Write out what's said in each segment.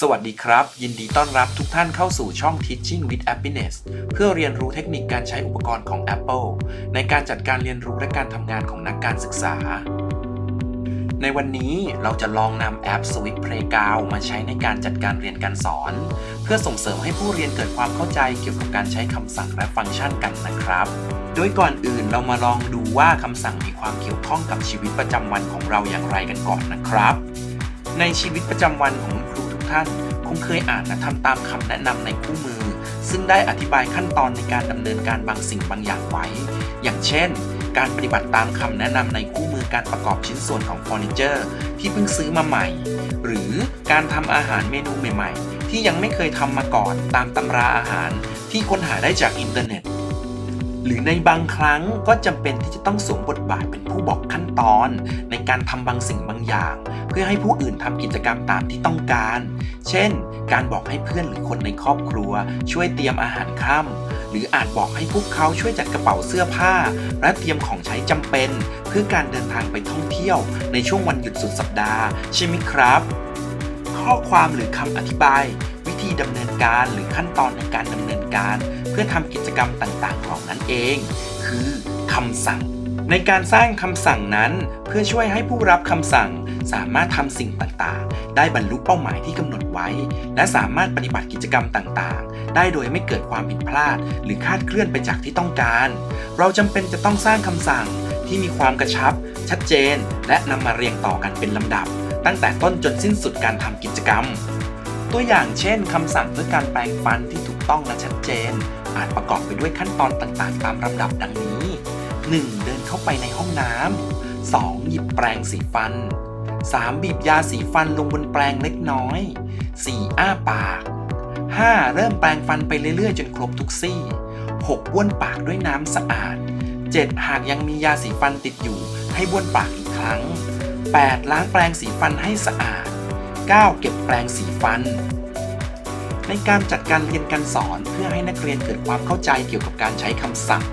สวัสดีครับ ยินดีต้อนรับทุกท่านเข้าสู่ช่อง Teaching with Happiness เพื่อเรียนรู้เทคนิคการใช้อุปกรณ์ของ Apple ในการจัดการเรียนรู้และการทำงานของนักการศึกษา ในวันนี้เราจะลองนำแอป Swift Playground มาใช้ในการจัดการเรียนการสอน เพื่อส่งเสริมให้ผู้เรียนเกิดความเข้าใจเกี่ยวกับการใช้คำสั่งและฟังก์ชันกันนะครับ โดยก่อนอื่นเรามาลองดูว่าคำสั่งมีความเกี่ยวข้องกับชีวิตประจำวันของเราอย่างไรกันก่อนนะครับ ในชีวิตประจำวันของคุณครู ท่านคงเคยอ่านและทำตามคำแนะนำในคู่มือ ซึ่งได้อธิบายขั้นตอนในการดำเนินการบางสิ่งบางอย่างไว้ อย่างเช่น การปฏิบัติตามคำแนะนำในคู่มือการประกอบชิ้นส่วนของเฟอร์นิเจอร์ที่เพิ่งซื้อมาใหม่ หรือการทำอาหารเมนูใหม่ ๆ ที่ยังไม่เคยทำมาก่อนตามตำราอาหารที่ค้นหาได้จากอินเทอร์เน็ต หรือในบางครั้งก็จำเป็นที่จะต้องสวมบทบาทเป็นผู้บอกขั้นตอน ในการทำบางสิ่งบางอย่าง เพื่อให้ผู้อื่นทำกิจกรรมตามที่ต้องการ เช่น การบอกให้เพื่อนหรือคนในครอบครัว ช่วยเตรียมอาหารค่ำหรืออาจบอกให้พวกเขาช่วยจัดกระเป๋าเสื้อผ้า และเตรียมของใช้จำเป็น เพื่อการเดินทางไปท่องเที่ยว ในช่วงวันหยุดสุดสัปดาห์ใช่ไหมครับ ข้อความหรือคำอธิบาย วิธีดำเนินการหรือขั้นตอนในการดำเนิน การ เพื่อทำกิจกรรมต่างๆเหล่านั้นเอง คือคำสั่ง ในการสร้างคำสั่งนั้น เพื่อช่วยให้ผู้รับคำสั่ง สามารถทำสิ่งต่างๆ ได้บรรลุเป้าหมายที่กำหนดไว้ และสามารถปฏิบัติกิจกรรมต่างๆ ได้โดยไม่เกิดความผิดพลาด หรือคาดเคลื่อนไปจากที่ต้องการ เราจำเป็นจะต้องสร้างคำสั่งที่มีความกระชับ ชัดเจน และนำมาเรียงต่อกันเป็นลำดับ ตั้งแต่ต้นจนสิ้นสุดการทำกิจกรรม ตัวอย่างเช่นคำสั่งเพื่อการแปรงฟันที่ ต้องและชัดเจน อาจประกอบไปด้วยขั้นตอนต่างๆ ตามลำดับดังนี้ 1. เดินเข้าไปในห้องน้ำ 2. หยิบแปรงสีฟัน 3. บีบยาสีฟันลงบนแปรงเล็กน้อย 4. อ้าปาก 5. เริ่มแปรงฟันไปเรื่อยๆ จนครบทุกซี่ 6. บ้วนปากด้วยน้ำสะอาด 7. หากยังมียาสีฟันติดอยู่ ให้บ้วนปากอีกครั้ง 8. ล้างแปรงสีฟันให้สะอาด 9. เก็บแปรงสีฟัน ในการจัดการเรียนการสอนเพื่อให้นักเรียนเกิดความเข้าใจเกี่ยวกับการใช้คำสั่ง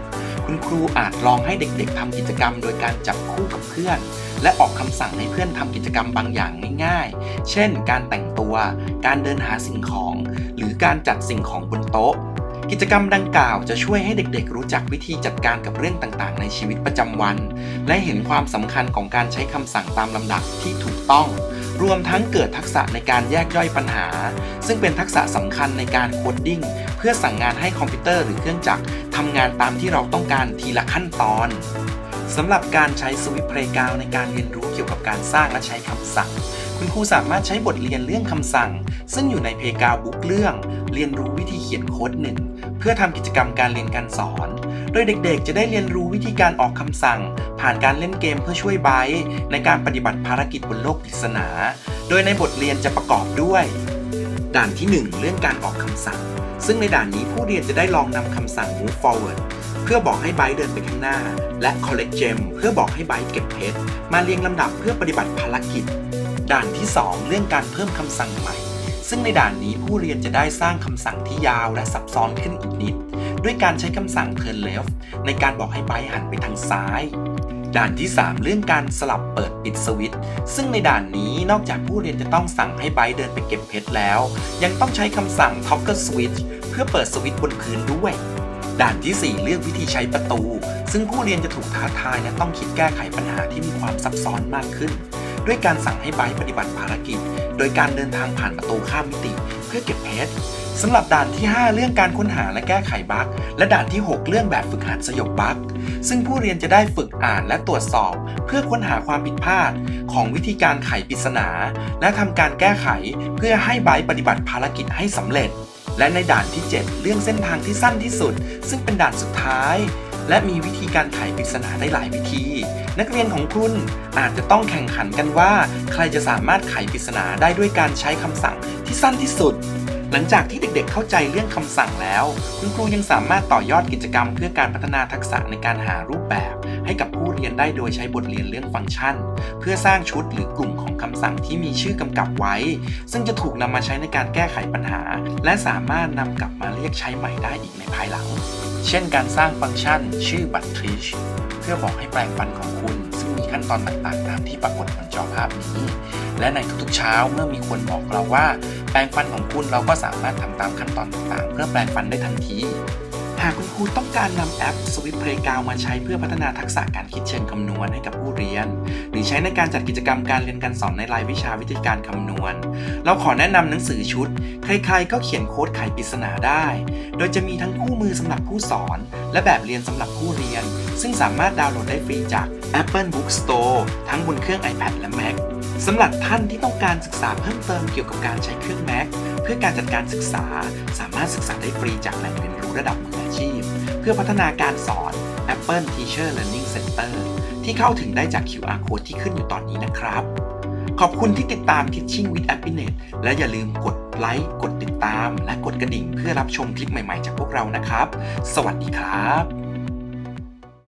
คุณครูอาจลองให้เด็กๆทำกิจกรรม โดยการจับคู่กับเพื่อน และออกคำสั่งให้เพื่อนทำกิจกรรมบางอย่างง่ายๆ เช่น การแต่งตัว การเดินหาสิ่งของ หรือการจัดสิ่งของบนโต๊ะ กิจกรรมดังกล่าวจะช่วยให้เด็กๆ รู้จักวิธีจัดการกับเรื่องต่างๆ ในชีวิตประจำวัน และเห็นความสำคัญของการใช้คำสั่งตามลำดับที่ถูกต้อง รวมทั้งเกิดทักษะในการแยกย่อยปัญหา ซึ่งเป็นทักษะสำคัญในการโคดดิ้งเพื่อสั่งงานให้คอมพิวเตอร์หรือเครื่องจักรทำงานตามที่เราต้องการทีละขั้นตอนสำหรับการใช้ Swift Playground ในการเรียนรู้เกี่ยวกับการสร้างและใช้คำสั่ง คุณครูสามารถใช้บทเรียนเรื่องคำสั่ง ซึ่งอยู่ใน Playground Book เรื่อง เรียนรู้วิธีเขียนโค้ดหนึ่งเพื่อทำกิจกรรมการเรียนการสอน โดยเด็กๆ จะได้เรียนรู้วิธีการออกคำสั่ง ผ่านการเล่นเกมเพื่อช่วยไบในการปฏิบัติภารกิจบนโลกปริศนา โดยในบทเรียนจะประกอบด้วย ด่านที่ 1 เรื่องการออกคำสั่ง ซึ่งในด่านนี้ผู้เรียนจะได้ลองนำคำสั่ง move forward เพื่อบอกให้ไบเดินไปข้างหน้า และ collect gem เพื่อบอกให้ไบเก็บเพชรมาเรียงลำดับเพื่อปฏิบัติภารกิจ ด่านที่ 2 เรื่องการเพิ่มคำสั่งใหม่ ซึ่งในด่านนี้ผู้เรียนจะได้สร้างคำสั่งที่ยาวและซับซ้อนขึ้นอีกนิด ด้วยการใช้คำสั่ง turn left ในการบอกให้ไบหันไปทางซ้าย ด่านที่ 3 เรื่องการสลับเปิดปิดสวิตช์ซึ่งในด่านนี้นอกจากผู้เรียนจะต้องสั่งให้ไบเดินไปเก็บเพชรแล้ว ยังต้องใช้คำสั่ง toggle switch เพื่อเปิดสวิตช์บนพื้นด้วยด่านทีสี่4เรื่องวิธีใช้ประตู ซึ่งผู้เรียนจะถูกท้าทายและต้องคิดแก้ไขปัญหาที่มีความซับซ้อนมากขึ้น ด้วยการสั่งให้ไบร์ปฏิบัติภารกิจ โดยการเดินทางผ่านประตูข้ามมิติ เพื่อเก็บเพชรสำหรับด่านที่ 5 เรื่องการค้นหาและแก้ไขบั๊กและด่านที่ 6 เรื่องแบบฝึกหัดสยบบั๊กซึ่งผู้เรียนจะได้ฝึกอ่านและตรวจสอบ เพื่อค้นหาความผิดพลาด ของวิธีการไขปริศนา และทำการแก้ไขเพื่อให้ไบรท์ปฏิบัติภารกิจให้สำเร็จ และในด่านที่ 7 เรื่องเส้นทางที่สั้นที่สุด ซึ่งเป็นด่านสุดท้าย และมีวิธีการไขปริศนาได้หลายวิธี นักเรียนของคุณอาจจะต้องแข่งขันกันว่า ใครจะสามารถไขปริศนาได้ด้วยการใช้คำสั่งที่สั้นที่สุด หลังจากที่เด็กๆ เข้าใจเรื่องคำสั่งแล้ว คุณครูยังสามารถต่อยอดกิจกรรม เพื่อการพัฒนาทักษะในการหารูปแบบ ให้กับผู้เรียนได้โดยใช้บทเรียนเรื่องฟังก์ชัน เพื่อสร้างชุดหรือกลุ่มของคำสั่งที่มีชื่อกำกับไว้ ซึ่งจะถูกนำมาใช้ในการแก้ไขปัญหา และสามารถนำกลับมาเรียกใช้ใหม่ได้อีกในภายหลัง เช่นการสร้างฟังก์ชันชื่อบัตรทริชเพื่อบอกให้แปลงฟันของคุณ ซึ่งมีขั้นตอนต่างๆ ตามที่ปรากฏบนจอภาพนี้ และในทุกๆเช้าเมื่อมีคนบอกเราว่า แปลงฟันของคุณเราก็สามารถทำตามขั้นตอนต่างๆ เพื่อแปลงฟันได้ทันที หากคุณครูต้องการนำแอป Swift Playground มาใช้เพื่อพัฒนาทักษะการคิดเชิงคำนวณให้กับผู้เรียน หรือใช้ในการจัดกิจกรรมการเรียนการสอนในรายวิชาวิธีการคำนวณ เราขอแนะนำหนังสือชุด ใครๆก็เขียนโค้ดไขปริศนาได้ โดยจะมีทั้งคู่มือสำหรับผู้สอน และแบบเรียนสำหรับผู้เรียน ซึ่งสามารถดาวน์โหลดได้ฟรีจาก Apple Bookstore ทั้งบนเครื่อง iPad และ Mac สำหรับท่านที่ต้องการศึกษาเพิ่มเติมเกี่ยวกับการใช้เครื่อง Mac เพื่อการจัดการศึกษา สามารถศึกษาได้ฟรีจากแหล่งเรียน ระดับมืออาชีพ เพื่อพัฒนาการสอน Apple Teacher Learning Center ที่เข้าถึงได้จาก QR Code ที่ขึ้นอยู่ตอนนี้นะครับ ขอบคุณที่ติดตาม Teaching with Happiness และอย่าลืมกดไลค์กดติดตาม และกดกระดิ่งเพื่อรับชมคลิปใหม่ๆ จากพวกเรานะครับ สวัสดีครับ